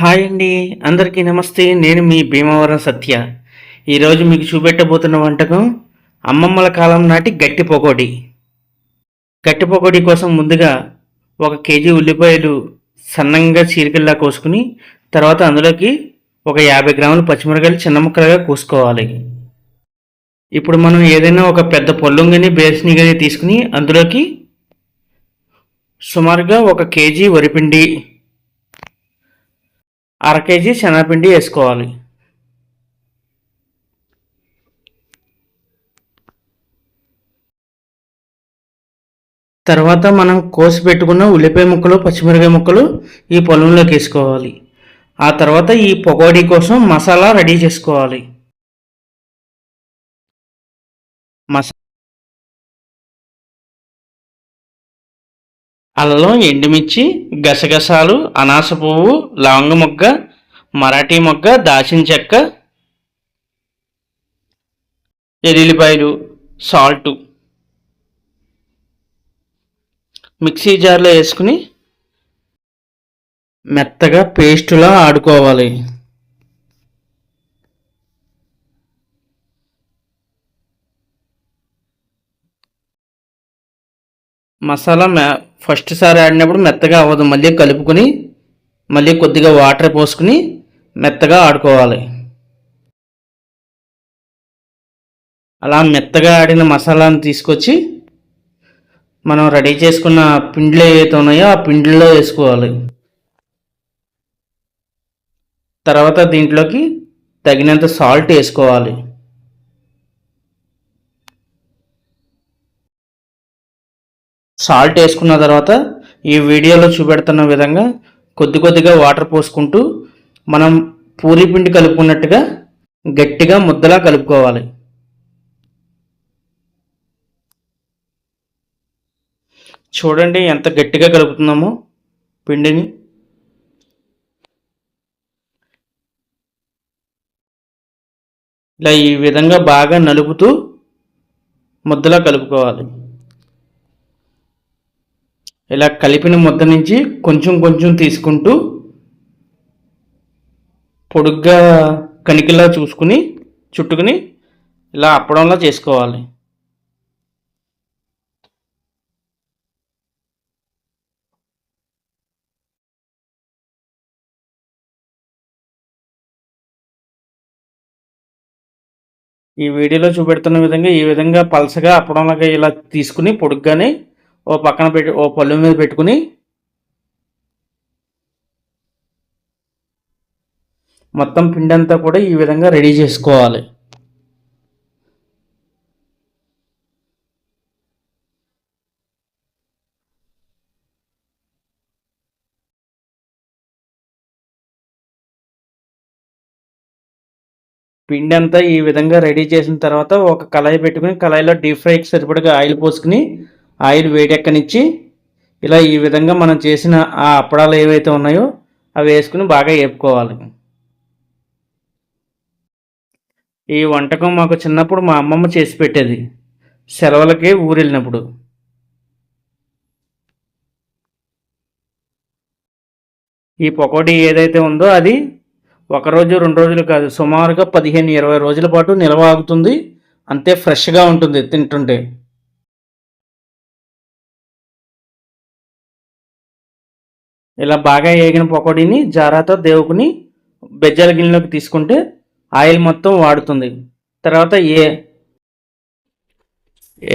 Hi అండి. అందరికీ నమస్తే. నేను మీ భీమవరం సత్య. ఈరోజు మీకు చూపెట్టబోతున్న వంటకం అమ్మమ్మల కాలం నాటి గట్టి పకోడీ. గట్టి పకోడీ కోసం ముందుగా ఒక కేజీ ఉల్లిపాయలు సన్నంగా చీరికల్లా కోసుకుని తర్వాత అందులోకి ఒక యాభై గ్రాములు పచ్చిమిరకాయలు చిన్న ముక్కలుగా కోసుకోవాలి. ఇప్పుడు మనం ఏదైనా ఒక పెద్ద పొల్లుంగని బేసిని కానీ తీసుకుని అందులోకి సుమారుగా ఒక కేజీ వరిపిండి అర కేజీ శనగపిండి వేసుకోవాలి. తర్వాత మనం కోసి పెట్టుకున్న ఉల్లిపాయ ముక్కలు పచ్చిమిరకాయ ముక్కలు ఈ పొలంలోకి వేసుకోవాలి. ఆ తర్వాత ఈ పకోడీ కోసం మసాలా రెడీ చేసుకోవాలి. అల్లం ఎండుమిర్చి గసగసాలు అనాస పువ్వు లవంగ మొగ్గ మరాఠీ మొగ్గ దాచిన చెక్క ఎల్లుల్లిపాయలు సాల్టు. మిక్సీ జార్లో వేసుకుని మెత్తగా పేస్టులా ఆడుకోవాలి. మసాలా మ్యా ఫస్ట్ సారి ఆడినప్పుడు మెత్తగా అవ్వదు. మళ్ళీ కలుపుకొని మళ్ళీ కొద్దిగా వాటర్ పోసుకుని మెత్తగా ఆడుకోవాలి. అలా మెత్తగా ఆడిన మసాలాను తీసుకొచ్చి మనం రెడీ చేసుకున్న పిండిలు ఏవైతే ఉన్నాయో ఆ పిండిలో వేసుకోవాలి. తర్వాత దీంట్లోకి తగినంత సాల్ట్ వేసుకోవాలి. సాల్ట్ వేసుకున్న తర్వాత ఈ వీడియోలో చూపెడుతున్న విధంగా కొద్ది కొద్దిగా వాటర్ పోసుకుంటూ మనం పూరి పిండి కలుపుకున్నట్టుగా గట్టిగా ముద్దలా కలుపుకోవాలి. చూడండి ఎంత గట్టిగా కలుపుతున్నామో పిండిని. ఇలా ఈ విధంగా బాగా నలుపుతూ ముద్దలా కలుపుకోవాలి. ఇలా కలిపిన ముద్ద నుంచి కొంచెం కొంచెం తీసుకుంటూ పొడుగ్గా కణికిలా చూసుకుని చుట్టుకుని ఇలా అప్పడంలా చేసుకోవాలి. ఈ వీడియోలో చూపెడుతున్న విధంగా ఈ విధంగా పలసగా అప్పడంలాగా ఇలా తీసుకుని పొడుగ్గానే ఓ పక్కన పెట్టి ఓ పళ్ళు మీద పెట్టుకుని మొత్తం పిండి అంతా కూడా ఈ విధంగా రెడీ చేసుకోవాలి. పిండి అంతా ఈ విధంగా రెడీ చేసిన తర్వాత ఒక కళాయి పెట్టుకుని కళాయిలో డీప్ ఫ్రైకి సరిపడగా ఆయిల్ పోసుకుని ఆయిల్ వేడెక్కనిచ్చి ఇలా ఈ విధంగా మనం చేసిన ఆ అప్పడాలు ఏవైతే ఉన్నాయో అవి వేసుకుని బాగా వేపుకోవాలి ఈ వంటకం మాకు చిన్నప్పుడు మా అమ్మమ్మ చేసి పెట్టేది. సెలవులకి ఊరు వెళ్ళినప్పుడు ఈ పకోడీ ఏదైతే ఉందో అది ఒక రోజు రెండు రోజులు కాదు సుమారుగా పదిహేను ఇరవై రోజుల పాటు నిల్వ ఆగుతుంది. అంతే ఫ్రెష్గా ఉంటుంది తింటుంటే. ఇలా బాగా వేగిన పకోడీని జారాతో దేవుకుని బెజ్జల గిన్నెలోకి తీసుకుంటే ఆయిల్ మొత్తం వాడుతుంది. తర్వాత ఏ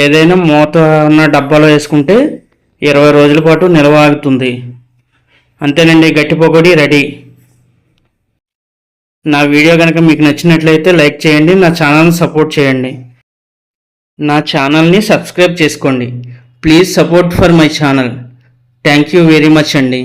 ఏదైనా మూత ఉన్న డబ్బాలో వేసుకుంటే ఇరవై రోజుల పాటు నిల్వ ఆగుతుంది. అంతేనండి గట్టి పకోడీ రెడీ. నా వీడియో కనుక మీకు నచ్చినట్లయితే లైక్ చేయండి నా ఛానల్ని సపోర్ట్ చేయండి. నా ఛానల్ని సబ్స్క్రైబ్ చేసుకోండి. Please support for my channel. Thank you very much అండి.